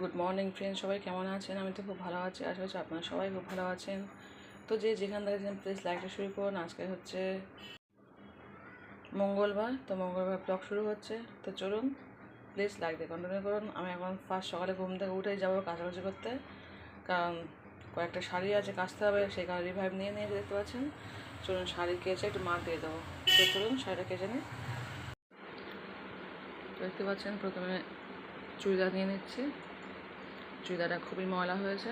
Good morning friend সবাই কেমন আছেন? আমি তো খুব ভালো আছি। আশা করছি আপনারা সবাই খুব ভালো আছেন। তো যে যেখান থেকে প্লিজ লাইকটা শুরু করুন। আজকে হচ্ছে মঙ্গলবার। তো মঙ্গলবার ব্লগ শুরু হচ্ছে। তো চলুন প্লিজ লাইক দিয়ে কন্টিনিউ করুন। আমি এখন ফার্স্ট সকালে ঘুম থেকে উঠেই যাব কাছাকাছি করতে। কারণ কয়েকটা শাড়ি আছে কাচতে হবে, সেই কারণে রিভাইভ নিয়ে নিয়ে দেখতে পাচ্ছেন? চলুন, শাড়ি কেচে একটু মার দিয়ে দেবো। তো চলুন, শাড়িটা কেচে নিই। দেখতে পাচ্ছেন, প্রথমে চুড়িদার নিয়ে নিচ্ছি। চুড়িদারটা খুবই ময়লা হয়েছে।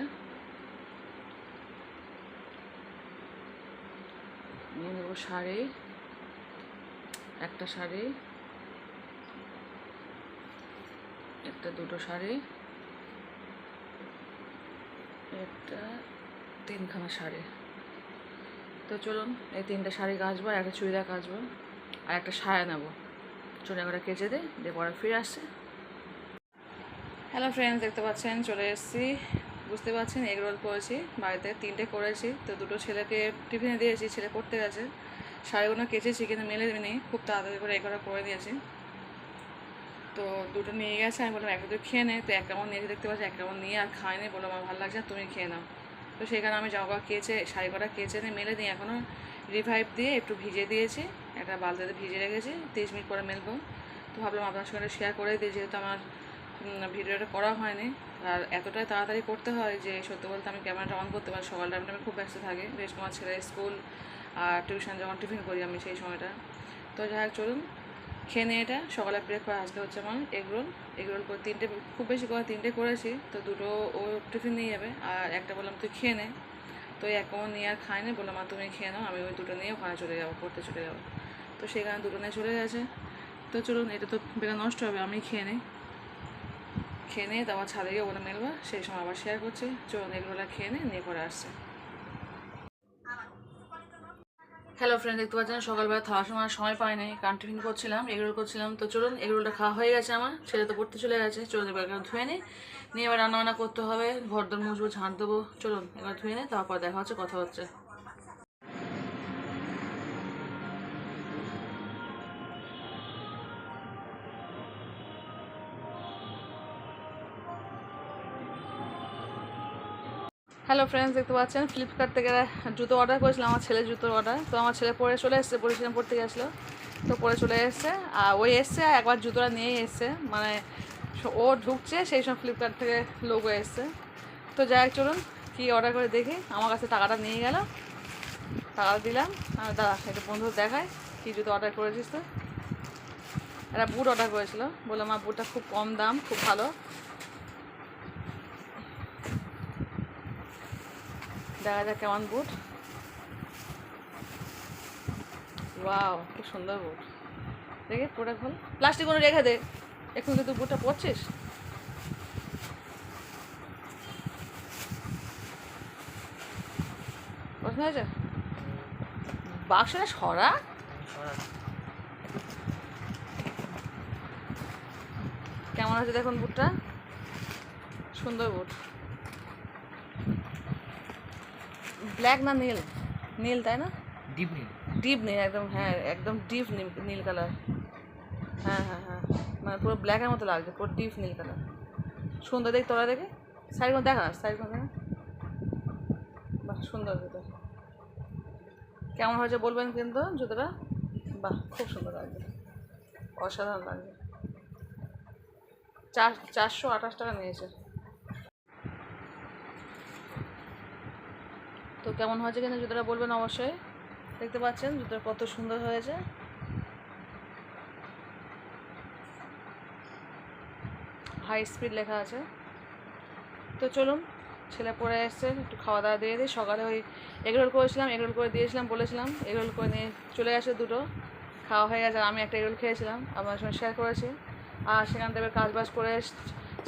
নিয়ে নেব শাড়ি, একটা শাড়ি, একটা দুটো শাড়ি, একটা তিনখানা শাড়ি। তো চলুন, এই তিনটে শাড়ি কাচবো আর একটা চুড়িদার কাচবো, আর একটা সায়া নেব। চুড়িদার কেচে দিই, দিয়ে পরে ফিরে আসছে। হ্যালো ফ্রেন্ডস দেখতে পাচ্ছেন, চলে এসেছি। বুঝতে পারছেন এগ রোল করেছি, বাড়িতে তিনটে করেছি। তো দুটো ছেলেকে টিফিনে দিয়েছি, ছেলে পড়তে গেছে। শাড়িগুলো কেচেছি, কিন্তু মেলে নি খুব তাড়াতাড়ি করে এগুলো করে দিয়েছি। তো দুটো নিয়ে গেছে, আমি বললাম একটা তুই খেয়ে নে। তো এক কেমন নিয়ে দেখতে পাচ্ছি এক কেমন নিয়ে আর খায়নি। বললাম আমার ভালো লাগছে তুমি খেয়ে নাও। তো সেখানে আমি জামা কেচে শাড়ি কটা কেচে নিয়ে মেলে দিই। এখনও রিভাইভ দিয়ে একটু ভিজে দিয়েছি। একটা বালতিতে ভিজে রেখেছি। তিরিশ মিনিট পরে মেলবো। তো ভাবলাম আপনার সঙ্গে শেয়ার করে দিই, যেহেতু আমার ভিডিওটা করা হয়নি। আর এতটাই তাড়াতাড়ি করতে হয় যে, সত্যি বলতে আমি ক্যামেরাটা অন করতে পারি, সকাল টাইমটা আমি খুব ব্যস্ত থাকি। বেশ তোমার ছেলে স্কুল আর টিউশন যখন টিফিন করি আমি সেই সময়টা। তো যাই হোক, চলুন, খেয়ে নিয়ে এটা। সকালে ব্রেকফাস্ট আজকে হচ্ছে আমার এগরোল। এগরোল করে তিনটে, খুব বেশি করে তিনটে করেছি, তো দুটো ও টিফিন নিয়ে যাবে। আর একটা বললাম তুই খেয়ে নে। তো কেমন নিয়ে আর খাইনি বললাম আর তুমি খেয়ে নাও, আমি ওই দুটো নিয়ে ওখানে চলে যাব, পড়তে চলে যাব। তো সেখানে দুটো নিয়ে চলে গেছে। তো চলুন, এটা তো বেকার নষ্ট হবে আমি খেয়ে নিই। খেয়ে নিয়ে তারপর ছাদে গিয়ে ওগুলো মেলবো? সেই সময় আবার শেয়ার করছি চলুন এগুলো খেয়ে নিয়ে নিয়ে পরে আসছে। হ্যালো ফ্রেন্ড দেখতে পাচ্ছেন? সকালবেলা খাওয়ার সময় সময় পাইনি টিফিন করছিলাম, এগরোল করছিলাম, তো চলুন, এগরোলটা খাওয়া হয়ে গেছে আমার, ছেলে তো পড়তে চলে গেছে, চলুন এবার ধুয়ে নিই নিয়ে এবার রান্না বান্না করতে হবে ঘর দর মুছবো, ঝাঁট দেবো, চলুন এবার ধুয়ে নিই তারপর দেখা হচ্ছে, কথা হচ্ছে। হ্যালো ফ্রেন্ডস দেখতে পাচ্ছেন? ফ্লিপকার্ট থেকে জুতো অর্ডার করেছিলাম, আমার ছেলের জুতোর অর্ডার তো আমার ছেলে পরে চলে এসছে বলেছিলাম পড়তে গেছিল। তো পরে চলে এসছে, আর ওই এসছে, আর একবার জুতোটা নিয়েই এসছে। মানে ও ঢুকছে, সেই সময় ফ্লিপকার্ট থেকে লোগো এসছে। তো যাই হোক, চলুন, কী অর্ডার করে দেখি। আমার কাছে টাকাটা নিয়ে গেল। টাকাটা দিলাম। আর দাদা এটা বন্ধু দেখায় কী জুতো অর্ডার করেছিস তো একটা বুট অর্ডার করেছিল। বললাম আমার বুটটা খুব কম দাম, খুব ভালো। দেখা যাক কেমন বুট ওয়াও খুব সুন্দর বুট দেখে খোল প্লাস্টিক কোনো রেখে দে। এখন তুই বুটটা পরছিস পছন্দ হয়েছে? সরা কেমন আছে দেখুন বুটটা সুন্দর বুট ব্ল্যাক না নীল? নীল তাই না? ডিপ নীল। ডিপ নীল একদম হ্যাঁ একদম ডিপ নীল নীল কালার হ্যাঁ হ্যাঁ হ্যাঁ। মানে পুরো ব্ল্যাকের মতো লাগছে পুরো ডিপ নীল কালার সুন্দর দেখ তোরা দেখে? সাইড কোন দেখা সাইড কোন দেখা। বাহ সুন্দর জুতো কেমন হয়েছে বলবেন কিন্তু জুতোটা? বাহ খুব সুন্দর লাগছে। অসাধারণ লাগছে। চার চারশো আঠাশ টাকা নিয়েছে তো কেমন হয়েছে কিন্তু জুতোটা বলবেন অবশ্যই। দেখতে পাচ্ছেন, জুতোটা কত সুন্দর হয়েছে। হাই স্পিড লেখা আছে। তো চলুন, ছেলে পড়ে এসছে, একটু খাওয়া দাওয়া দিয়ে দিই। সকালে ওই এগরোল করেছিলাম, এগরোল করে দিয়েছিলাম, বলেছিলাম, এগরোল করে নিয়ে চলে আসে দুটো। খাওয়া হয়ে গেছে, আমি একটা এগরোল খেয়েছিলাম আপনার সঙ্গে শেয়ার করেছি। আর সেখান থেকে কাজ বাজ করে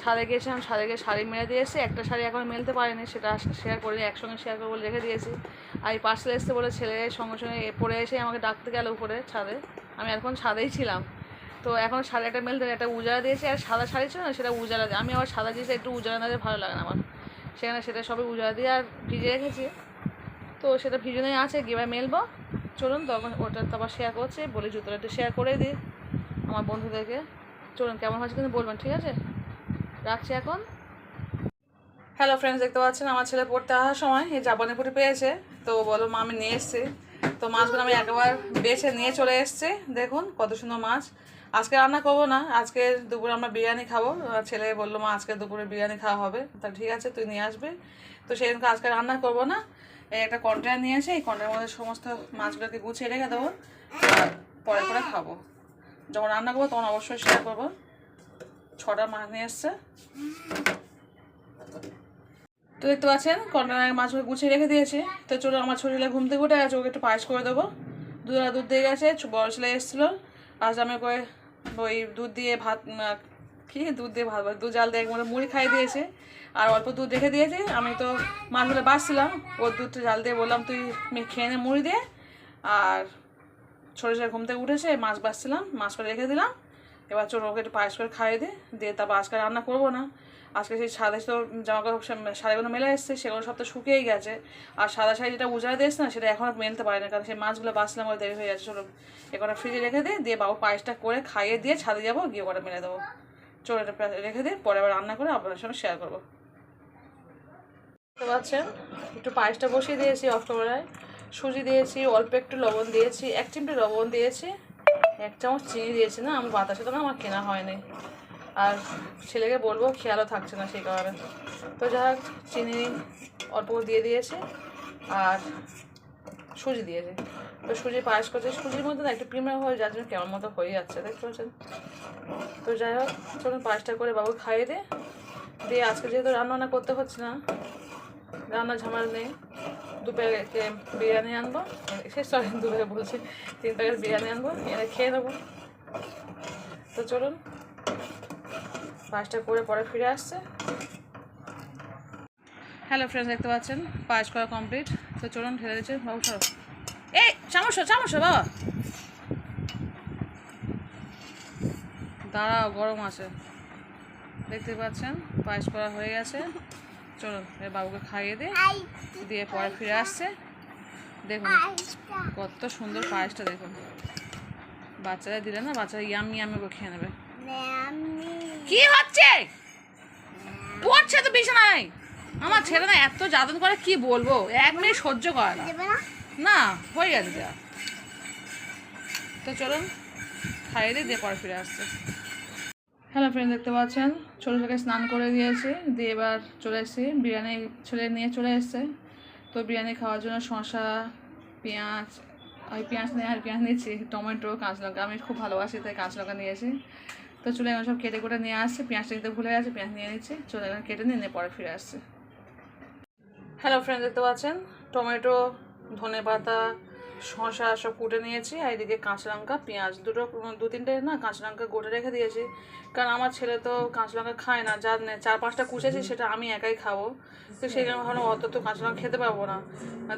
ছাদে গিয়েছিলাম ছাদে গিয়ে শাড়ি মেলে দিয়েছি, একটা শাড়ি এখন মেলতে পারিনি, সেটা শেয়ার করিনি, একসঙ্গে শেয়ার করে বলে রেখে দিয়েছি। আর এই পার্সেল এসছে বলে ছেলে সঙ্গে সঙ্গে পড়ে এসে আমাকে ডাকতে গেল উপরে ছাদে। আমি এখন ছাদেই ছিলাম। তো এখন শাড়ি একটা মেলতে একটা উজালা দিয়েছি, আর সাদা শাড়ি ছিল না, সেটা উজালা আমি আবার সাদা জিনিস একটু উজালা না ভালো লাগে না আমার। সেখানে সেটা সবই উজালা দিয়ে আর ভিজে রেখেছি। তো সেটা ভিজনেই আছে, গিয়ে মেলবো। চলুন, তখন ওটা তো আবার শেয়ার করছে, বলি জুতোটা একটু শেয়ার করে দিই আমার বন্ধুদেরকে। চলুন, কেমন হয়েছে কিন্তু বলবেন, ঠিক আছে? রাখছি এখন। হ্যালো ফ্রেন্ডস দেখতে পাচ্ছেন আমার ছেলে পড়তে আসার সময়, এই জাপানি পুরি পেয়েছে। তো বলো, মা আমি নিয়ে এসেছি। তো মাছগুলো আমি একবার বেছে নিয়ে চলে এসেছি। দেখুন কত সুন্দর মাছ। আজকে রান্না করব না, আজকে দুপুরে আমরা বিরিয়ানি খাব। ছেলে বলল, মা, আজকে দুপুরে বিরিয়ানি খাওয়া হবে। তা ঠিক আছে, তুই নিয়ে আসবি। তো সেই সেদিনকে আজকে রান্না করব না। এই একটা কন্টেনার নিয়ে এসে, এই কন্টেনারের মধ্যে সমস্ত মাছগুলোকে গুছিয়ে রেখে দেবো। পরে করে খাব। যখন রান্না করব, তখন অবশ্যই শেয়ার করব। ছটা মাছ নিয়ে এসছে। তো দেখতে পাচ্ছেন কন্টেনারের মাছগুলো গুছিয়ে রেখে দিয়েছি। তো চলো আমার ছোটো ঘুম থেকে উঠে গেছে, ওকে একটু পায়েস করে দেবো। দুধ দুধ দিয়ে গেছে বড় ছেলে এসেছিল। আজ আমি করে ওই দুধ দিয়ে ভাত কি? দুধ দিয়ে ভাত দুধ জাল দিয়ে একবারে মুড়ি খাইয়ে দিয়েছে। আর অল্প দুধ রেখে দিয়েছে। আমি তো মাছগুলো বাছছিলাম ওর দুধটা জাল দিয়ে বললাম, তুই খেয়ে নে মুড়ি দিয়ে। আর ছোটো ছেলে ঘুম থেকে উঠেছে, মাছ বাছছিলাম মাছ করে রেখে দিলাম। এবার চলো ওকে একটু পায়েস করে খাইয়ে দিই দিয়ে তারপর আজকে রান্না করব না। আজকে সেই সাদা তো জামা কাপড় শাড়িগুলো মেলে এসছে, সেগুলো সব তো শুকিয়েই গেছে। আর সাদা শাড়ি যেটা উজাড়ে দিয়েছে না, সেটা এখনও মেলতে পারে না, কারণ সেই মাছগুলো বাঁচলাম ওর দেরি হয়ে যাচ্ছে। চলো এখানে ফ্রিজে রেখে দিই দিয়ে বাবু পায়েসটা করে খাইয়ে দিয়ে ছাদে যাব, গিয়ে ওটা মেলে দেবো। চলো এটা রেখে দিই পরে আবার রান্না করে আপনাদের সঙ্গে শেয়ার করব। বুঝতে পারছেন একটু পায়েসটা বসিয়ে দিয়েছি অফ সুজি দিয়েছি, অল্প একটু লবণ দিয়েছি, এক চিমটি লবণ দিয়েছি। এক চামচ চিনি দিয়েছি না, আমি বাতাসে তো না আমার কেনা হয়নি। আর ছেলেকে বলব খেয়ালও থাকছে না সেই কারণে। তো হোক, চিনি অল্প দিয়ে দিয়েছে আর সুজি দিয়েছে। তো সুজি পায়েস করছে, সুজির মধ্যে না একটু প্রিমিয়াম হয়ে, যার জন্য কেমন মতো হয়ে যাচ্ছে, দেখতে পাচ্ছেন? তো যাই হোক, চলুন পায়েসটা করে বাবু খাইয়ে দে দিয়ে আজকে যেহেতু রান্না করতে হচ্ছে না রান্না ঝামেলা নেই। দু প্যাকেট বিরিয়ানি আনব। সে সরি দু প্যাকেট বলছি। তিন প্যাকেট বিরিয়ানি আনব এনে খেয়ে নেব। তো চলুন পায়েসটা করে পরে ফিরে আসছে। হ্যালো ফ্রেন্ডস দেখতে পাচ্ছেন? পায়েস করা কমপ্লিট তো চলুন ঢেলে দিচ্ছে। বাবু, সরো। এই চামচ চামচ বাবা। দাঁড়াও, গরম আছে। দেখতে পাচ্ছেন? পায়েস করা হয়ে গেছে। এবার বাবুকে খাইয়ে দে দিয়ে পরে ফিরে আসছে। দেখুন কত সুন্দর পায়েসটা দেখুন। বাচ্চারা দিলে না বাচ্চারা ইয়ামি ইয়ামি করে খেয়ে নেবে। কি হচ্ছে? পড়ছে তো বিছানায়। আমার ছেলে না এত যাদন করে কি বলব? এক মিনিট সহ্য করে না। না? হয়ে গেছে তো চলুন খাইয়ে দিয়ে পরে ফিরে আসছে। হ্যালো ফ্রেন্ড দেখতে পাচ্ছেন? ছোটো ছোটোকে স্নান করে দিয়েছি, দিয়ে এবার চলে এসেছি। বিরিয়ানি ছেলে নিয়ে চলে এসছে। তো বিরিয়ানি খাওয়ার জন্য শসা, পেঁয়াজ, ওই পেঁয়াজ নিয়ে আর পেঁয়াজ নিয়েছি টমেটো কাঁচা লঙ্কা আমি খুব ভালোবাসি, তাই কাঁচা লঙ্কা নিয়েছি তো চলে এবার সব কেটে কুটে নিয়ে আসছি। পেঁয়াজটা দিতে ভুলে গেছে, পেঁয়াজ নিয়ে নিচ্ছি। চলে এবার কেটে নিয়ে নিয়ে পরে ফিরে আসছে। হ্যালো ফ্রেন্ড দেখতে পাচ্ছেন? টমেটো ধনে পাতা শসা সব কুটে নিয়েছি, আর এদিকে কাঁচা লঙ্কা, পেঁয়াজ দুটো দু তিনটে না কাঁচা লঙ্কা গোটে রেখে দিয়েছি। কারণ আমার ছেলে তো কাঁচা লঙ্কা খায় না, যার নেই চার পাঁচটা কুচেছি সেটা আমি একাই খাব। তো সেই জন্য ভাবলাম অত তো কাঁচা লঙ্কা খেতে পারব না।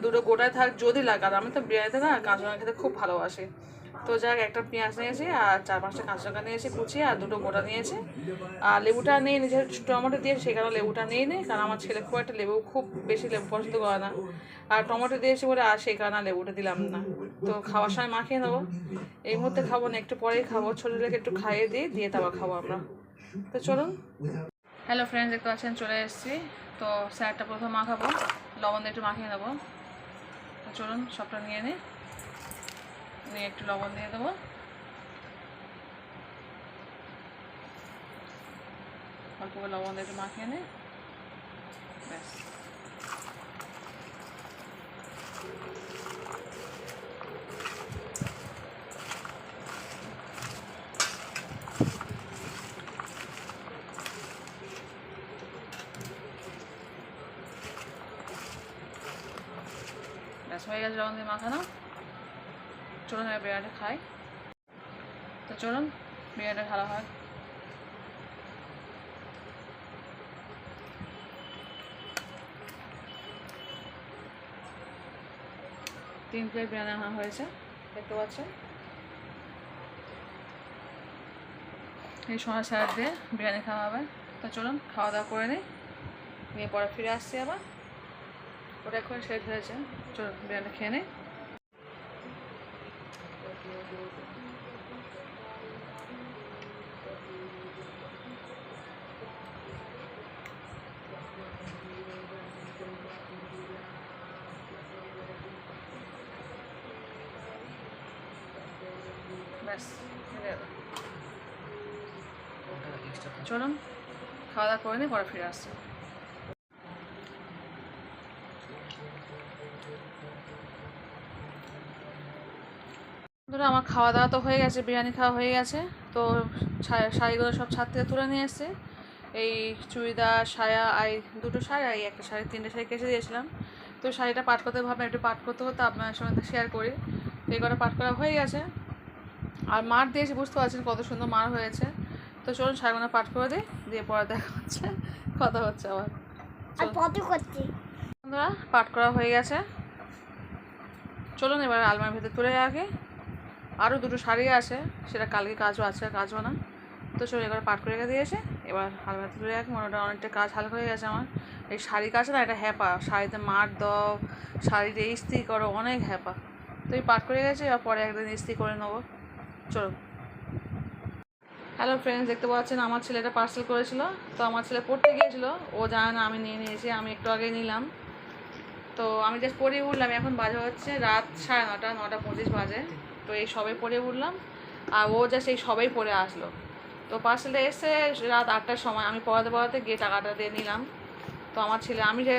দুটো গোটায় থাক যদি লাগা আমি তো বিরিয়ানিতে না কাঁচা লঙ্কা খেতে খুব ভালোবাসি। তো যাক, একটা পেঁয়াজ নিয়েছি আর চার পাঁচটা কাঁচা লঙ্কা নিয়েছি কুচিয়ে আর দুটো গোটা নিয়েছি। আর লেবুটা নিয়ে নিজের টমেটো দিয়ে সেই কারণে লেবুটা নিয়ে নিই কারণ আমার ছেলে খুব একটা লেবু খুব বেশি লেবু পছন্দ করে না। আর টমেটো দিয়েছি বলে আর সেই কারণে লেবুটা দিলাম না। তো খাওয়ার সময় মাখিয়ে নেব। এই মুহূর্তে খাব না, একটু পরেই খাব। ছোটো ছেলেকে একটু খাইয়ে দিয়ে দিয়ে তারপর খাব আমরা। তো চলুন। হ্যালো ফ্রেন্ডস, দেখতে পাচ্ছেন, চলে এসেছি। তো স্যারটা প্রথম মাখাবো লবণ দিয়ে একটু মাখিয়ে নেব। তো চলুন, সবটা নিয়ে নিই নিয়ে একটু লবণ দিয়ে দেবো। অল্প করে লবণ দিয়ে একটু মাখিয়ে নিই ব্যাস। ব্যাস, হয়ে গেছে, লবণ দিয়ে মাখানো। চলুন এবার বিরিয়ানিটা খাই। তো চলুন বিরিয়ানিটা ভালো হয়। তিন প্লেট বিরিয়ানি আনা হয়েছে, দেখতে পাচ্ছেন? এই সময় স্যালাড দিয়ে বিরিয়ানি খাওয়া হবে তো চলুন খাওয়া দাওয়া করে নিই। নিয়ে পরে ফিরে আসছি আবার। ওটা এখন শেষ হয়েছে। চলুন বিরিয়ানি খেয়ে নিই। ব্যাস। চলুন খাওয়া দাওয়া করে নিই পরে ফিরে আসছি। আমার খাওয়া দাওয়া তো হয়ে গেছে বিরিয়ানি খাওয়া হয়ে গেছে। তো শাড়িগুলো সব ছাদ থেকে তুলে নিয়ে এসেছি। এই চুড়িদার সায়া আর এই দুটো শাড়ি আর একটা শাড়ি তিনটে শাড়ি কেচে দিয়েছিলাম। তো শাড়িটা পাট করতে ভাবলাম একটু পাট করতে হতো আপনার সঙ্গে শেয়ার করি। তো এই কটা পাট করা হয়ে গেছে। আর মার দিয়েছি বুঝতে পারছেন কত সুন্দর মার হয়েছে। তো চলুন শাড়িগুলো পাঠ করে দিই দিয়ে পরে দেখা হচ্ছে কথা হচ্ছে আবার। বন্ধুরা পাট করা হয়ে গেছে। চলুন এবার আলমারির ভেতর তুলে রাখি আরও দুটো শাড়ি আছে সেটা কালকে কাজও আছে আর কাজও না। তো চলো এবার পাঠ করে রেখে দিয়েছে এবার আলমার আলমারিতে তুলে রাখি মনে হয় অনেকটা কাজ হালকা হয়ে গেছে আমার। এই শাড়ি কাজ না এটা হ্যাপা শাড়িতে মার দাও শাড়িতে ইস্ত্রি করো অনেক হ্যাপা। তো এই পাঠ করে গেছে এবার পরে একদিন ইস্ত্রি করে নেব। চলো। হ্যালো ফ্রেন্ডস দেখতে পাচ্ছেন আমার ছেলেটা পার্সেল করেছিল, তো আমার ছেলে পড়তে গিয়েছিল। ও জানে না আমি নিয়ে নিয়েছি, আমি একটু আগে নিলাম। তো আমি জাস্ট পরে উঠলাম, এখন বাজে হচ্ছে রাত সাড়ে নটা নটা পঁচিশ বাজে। তো এই সবে পরে উঠলাম, আর ও জাস্ট এই সবেই পরে আসলো। তো পার্সেলটা এসে রাত আটটার সময় আমি পড়াতে পড়াতে গিয়ে টাকাটা দিয়ে নিলাম। তো আমার ছেলে, আমি যে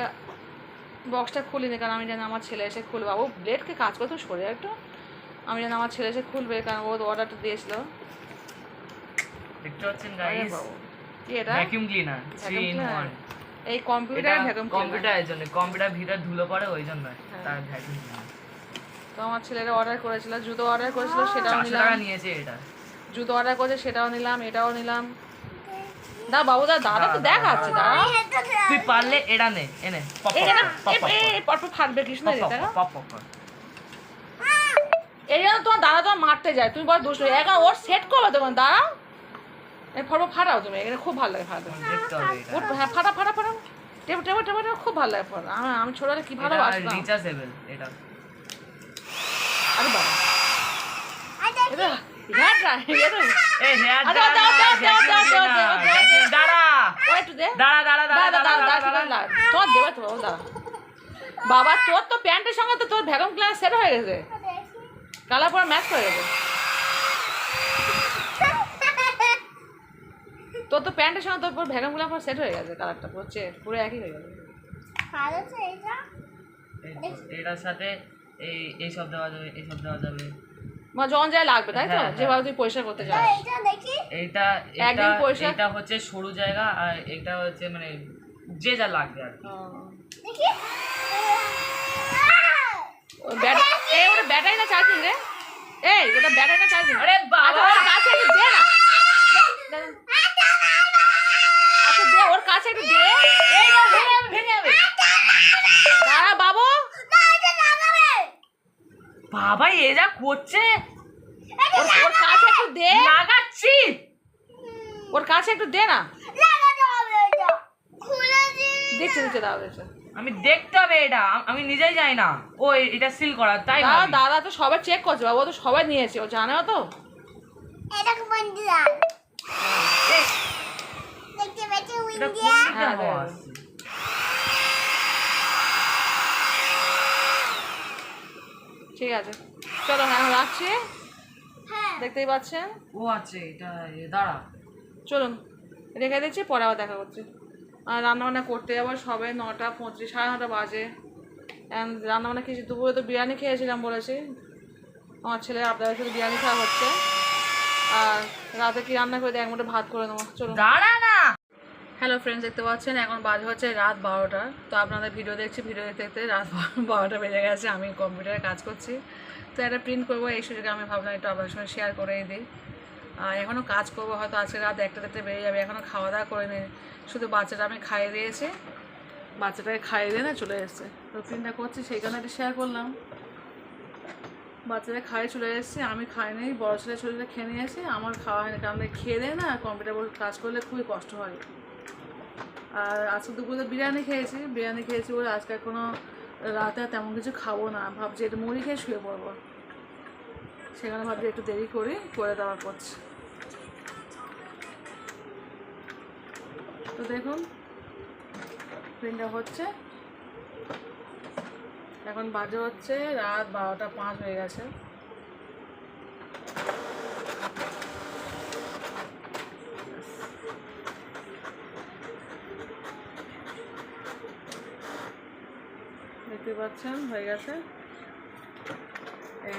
বক্সটা খুলিনি, কারণ আমি জানি আমার ছেলে এসে খুলবো। ও ব্লেডকে কাজ করতে সরে একটু? আমি জানি আমার ছেলে এসে খুলবে কারণ ও অর্ডারটা দিয়েছিল। দেখতে পাচ্ছেন গাইস কি এটা? Vacuum cleaner three in cleaner? One এই এটা কম্পিউটার ভ্যাকুয়াম কম্পিউটার কম্পিউটারের জন্য কম্পিউটার ভিতরে ধুলো পড়ে ওই জন্য হ্যাঁ। তার ক্লিনার তো আমার ছেলেরা অর্ডার করেছিল জুতো অর্ডার করেছিল সেটাও নিলাম। টাকা নিয়েছে এটা। জুতো অর্ডার করেছে সেটাও নিলাম এটাও নিলাম। দা বাবু দা দাদা তো দেখাচ্ছে দাদা। তুই পারলে এটা নে এনে পপ পপ না পপ পপ পরপর ফাটবে কৃষ্ণ পপ এটা পপ পপ পপ এই জন্য তোমার দাদা তোমার মারতে যায় তুমি বড় দুষ্ট এখন ওর সেট করবে তোমার ফটো ফাটাও তুমি এখানে খুব ভালো লাগে হবে এটা ওর হ্যাঁ ফাটা ফাটা ফাটা টেবো টেবো টেবো টেবো খুব ভালো লাগে ফাটা। আমি আমি ছোটবেলা কি ভালো এটা আরে এটা। বাবা। তোর তো প্যান্টের সঙ্গে তো তোর ভ্যাকুম ক্লাস সেট হয়ে গেছে। কালার পরে ম্যাচ হয়ে গেছে। তোর তো প্যান্টের সঙ্গে তোর পুরো ভ্যাকুম ক্লাস সেট হয়ে গেছে কালারটা পুরো পুরো একই হয়ে গেছে। এটার সাথে এই এই সব দেওয়া যাবে এই সব দেওয়া যাবে। মানে যখন যায় লাগবে তাই তো? হ্যাঁ, হ্যাঁ। যেভাবে তুই পয়সা করতে চাস। এটা দেখি। এইটা এটা একদিন পয়সা- এটা হচ্ছে সরু জায়গা আর এটা হচ্ছে মানে যে যা লাগবে আর কি। ও। দেখি ওই ব্যাট- এই ওটা ব্যাটারি না চার্জিং রে এই ওটা ব্যাটারি না চার্জিং আরে বাবা! ওর কাছে একটু দে না আচ্ছা দে ওর কাছে একটু দে এই না ভেঙে যাবে ভেঙে যাবে দাঁড়া বাবু বাবা এ যা করছে ওর ওর কাছে একটু দে লাগাচ্ছি ওর কাছে একটু দে না লাগাতে হবে এটা খুলে দিন দিচ্ছে দিচ্ছে দাও দিচ্ছে আমি দেখতে হবে এটা। আমি নিজেই যাই না। ও এটা সিল করা তাই দাদা দাদা তো সবাই চেক করছে বাবু তো সবাই নিয়েছে ও জানেও তো। হ্যাঁ, হ্যাঁ। ঠিক আছে। চলো হ্যাঁ রাখছি। হ্যাঁ। দেখতেই পাচ্ছেন? ও আছে এটা দাঁড়া। চলুন রেখে দিচ্ছি পরে আবার দেখা করছি। রান্নাবান্না করতে আবার সবে নটা পঁচিশ সাড়ে নটা বাজে। And রান্নাবান্না খেয়েছি। দুপুরে তো বিরিয়ানি খেয়েছিলাম বলেছি। আমার ছেলে আপনাদের সাথে বিরিয়ানি খাওয়া হচ্ছে। আর রাতে কি রান্না করে এক মুঠো ভাত করে নেব। চলুন দাঁড়া না। হ্যালো ফ্রেন্ডস দেখতে পাচ্ছেন এখন বাজে হচ্ছে রাত বারোটা। তো আপনাদের ভিডিও দেখছি ভিডিও দেখতে দেখতে রাত বারোটা বেজে গেছে। আমি কম্পিউটারে কাজ করছি। তো একটা প্রিন্ট করব এই সুযোগে আমি ভাবলাম একটু আপনার সঙ্গে শেয়ার করেই দিই। আর এখনও কাজ করব, হয়তো আজকে রাত একটা দেড়টা বেরিয়ে যাবে। এখনও খাওয়া দাওয়া করে নিই শুধু বাচ্চাটা আমি খাইয়ে দিয়েছি। বাচ্চাটাকে খাইয়ে দিয়ে না চলে এসেছে। প্রিন্টটা করছি সেই কারণে একটু শেয়ার করলাম। বাচ্চারা খাইয়ে চলে এসেছি, আমি খাইনি বড় ছেলে ছেলেটা খেয়ে নিয়েছি, আমার খাওয়া হয়নি, কারণ খেয়ে দেয় না কম্পিউটার কাজ করলে খুবই কষ্ট হয়। আর আজকে দুপুরে বিরিয়ানি খেয়েছি বিরিয়ানি খেয়েছি বলে আজকে কোনো রাতে তেমন কিছু খাব না। ভাবছি একটু মুড়ি খেয়ে শুয়ে পড়ব। সেখানে ভাবছি একটু দেরি করি, করে দেওয়ার করছি তো দেখুন প্রিন্টটা হচ্ছে। এখন বাজে হচ্ছে রাত বারোটা পাঁচ হয়ে গেছে। দেখতে পাচ্ছেন, হয়ে গেছে।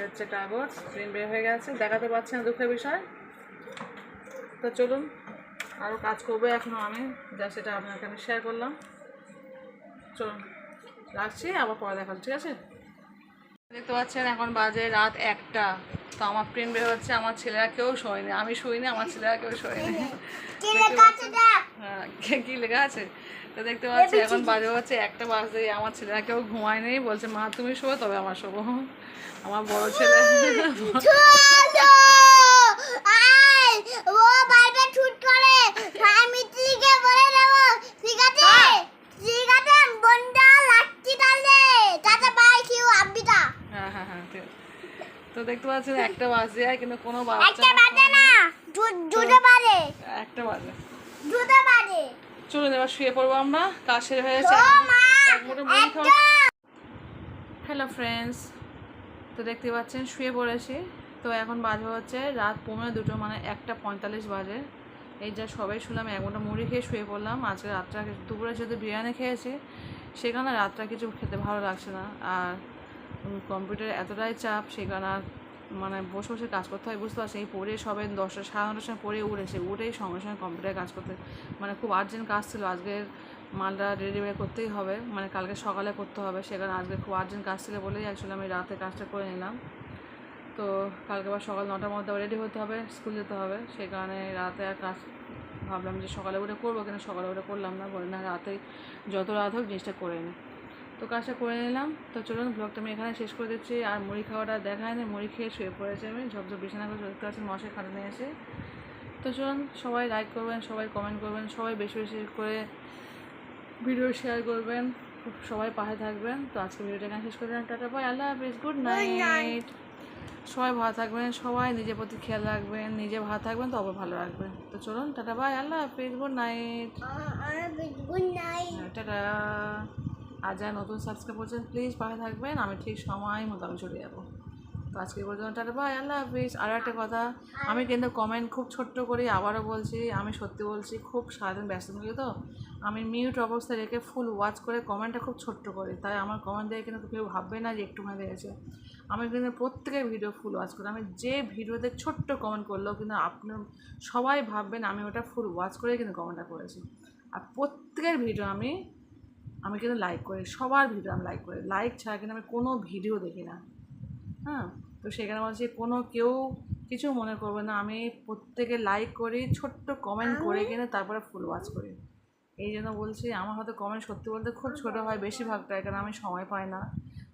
হচ্ছে কাগজ প্রিন্ট বের হয়ে গেছে। দেখাতে পাচ্ছেন দুঃখের বিষয়। তো চলুন আরও কাজ করব এখনও আমি। যা সেটা আপনাকে আমি শেয়ার করলাম। চলুন রাখছি আবার পরে দেখাচ্ছি ঠিক আছে? দেখতে পাচ্ছেন এখন বাজে রাত একটা। তো আমার প্রিন্ট বের হচ্ছে আমার ছেলেরা কেউ শোয়নি। আমি শুইনি আমার ছেলেরা কেউ শোয়নি। হ্যাঁ কি লেখা আছে? তো দেখতে পাচ্ছি এখন বাজে হচ্ছে একটা বাজে আমার ছেলেরা কেউ ঘুমায়নি বলছে মা তুমি শো তবে আমার শোবো। আমার বড় ছেলে। তো দেখতে পাচ্ছেন একটা বাজে কিন্তু কোনো বাচ্চা একটা বাজে না। দুটো বাজে। একটা বাজে। দুটো বাজে। চলুন এবার শুয়ে পড়ব আমরা। কাজ শেষ মুড়ি খাওয়া হ্যালো ফ্রেন্ডস তো দেখতে পাচ্ছেন শুয়ে পড়েছি। তো এখন বাজে হচ্ছে রাত পৌনে দুটো মানে একটা পঁয়তাল্লিশ বাজে। এই যা সবাই শুনলাম এক ঘণ্টা মুড়ি খেয়ে শুয়ে পড়লাম। আজকে রাতটা দুপুরে যেহেতু বিরিয়ানি খেয়েছি সেখানে রাতটা কিছু খেতে ভালো লাগছে না। আর কম্পিউটারে এতটাই চাপ সেখানে আর মানে বসে বসে কাজ করতে হয়, বুঝতে পারছি পড়ে সবে দশটা, সাড়ে নটার সময় পড়ে উঠেছে উঠেই সঙ্গে সঙ্গে কম্পিউটারে কাজ করতে মানে খুব আর্জেন্ট কাজ ছিল আজকের মালটা বের করতেই হবে মানে কালকে সকালে করতে হবে সেখানে আজকে খুব আর্জেন্ট কাজ ছিল বলেই অ্যাকচুয়ালি আমি রাতে কাজটা করে নিলাম। তো কালকে আবার সকাল নটার মধ্যে রেডি হতে হবে স্কুল যেতে হবে সেই কারণে রাতে আর কাজ ভাবলাম যে সকালে উঠে করব, কিন্তু সকালে উঠে করলাম না, বলে না রাতে যত রাত হোক জিনিসটা করে নিই। তো কাজটা করে নিলাম। তো চলুন ব্লগটা আমি এখানে শেষ করে দিচ্ছি। আর মুড়ি খাওয়াটা দেখায় না মুড়ি খেয়ে শুয়ে পড়েছে আমি। ঝপঝপ বিছানা করে চলতে আছে মশাই খাটানো এসে। তো চলুন সবাই লাইক করবেন সবাই কমেন্ট করবেন সবাই বেশি বেশি করে ভিডিও শেয়ার করবেন। খুব সবাই পাশে থাকবেন। তো আজকে ভিডিওটা এখানে শেষ করে দিলাম। টাটা বাই আল্লাহ হাফিজ গুড নাইট সবাই ভালো থাকবেন সবাই নিজের প্রতি খেয়াল রাখবেন নিজে ভালো থাকবেন তো অবশ্যই ভালো রাখবেন। তো চলুন টাটা বাই আল্লাহ হাফিজ গুড নাইট গুড নাইট হ্যাঁ, টাটা। আর যারা নতুন সাবস্ক্রাইব করছেন প্লিজ পাশে থাকবেন। আমি ঠিক সময় মতো আমি চলে যাব। তো আজকে পর্যন্ত টাটা বাই আল্লাহ হাফিজ। আর একটা কথা, আমি কিন্তু কমেন্ট খুব ছোট্ট করে আবারও বলছি, আমি সত্যি বলছি, খুব সারাদিন ব্যস্ত থাকি তো, আমি মিউট অবস্থায় রেখে ফুল ওয়াচ করে কমেন্টটা খুব ছোট্ট করি। তাই আমার কমেন্ট দেখে কিন্তু কেউ ভাববে না যে একটুখানি দেখেছে। আমি কিন্তু প্রত্যেকের ভিডিও ফুল ওয়াচ করি। আমি যে ভিডিওতে ছোট্ট কমেন্ট করলেও কিন্তু আপনি সবাই ভাববেন আমি ওটা ফুল ওয়াচ করে কিন্তু কমেন্টটা করেছি। আর প্রত্যেকের ভিডিও আমি আমি কিন্তু লাইক করি সবার ভিডিও আমি লাইক করি। লাইক ছাড়া কিন্তু আমি কোনো ভিডিও দেখি না। হ্যাঁ? তো সেখানে বলছি কোনো কেউ কিছু মনে করবে না। আমি প্রত্যেকে লাইক করি ছোট্ট কমেন্ট করে কিনে তারপরে ফুল ওয়াচ করি। এই জন্য বলছি আমার হয়তো কমেন্ট সত্যি বলতে খুব ছোটো হয় বেশিরভাগটাই কারণ আমি সময় পাই না।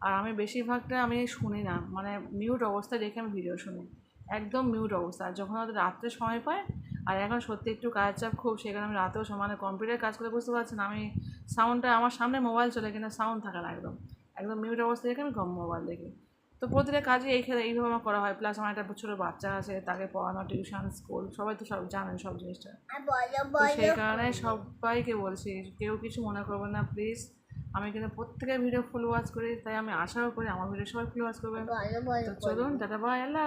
আর আমি বেশিরভাগটা আমি শুনি না। মানে মিউট অবস্থায় রেখে আমি ভিডিও শুনি। একদম মিউট অবস্থা। যখন হয়তো রাত্রে সময় পাই আর এখন সত্যি একটু কাজ চাপ খুব সেখানে আমি রাতেও সময় মানে কম্পিউটার কাজ করে বুঝতে পারছি না। আমি সাউন্ডটা আমার সামনে মোবাইল চলে কিন্তু সাউন্ড থাকে না একদম। একদম মিউট অবস্থা রেখে আমি কম মোবাইল দেখি। তো প্রতিটা কাজে এই খেলে এইভাবে আমার করা হয়। প্লাস আমার একটা ছোটো বাচ্চা আছে তাকে পড়ানো টিউশন স্কুল সবাই তো সব জানেন সব জিনিসটা। তো সেই কারণে সবাইকে বলছি কেউ কিছু মনে করবেন না প্লিজ আমি কিন্তু প্রত্যেকের ভিডিও ফুল ওয়াচ করি তাই আমি আশাও করি আমার ভিডিও সবাই ফুল ওয়াচ বলো তো চলুন টাটা বাই আল্লাহ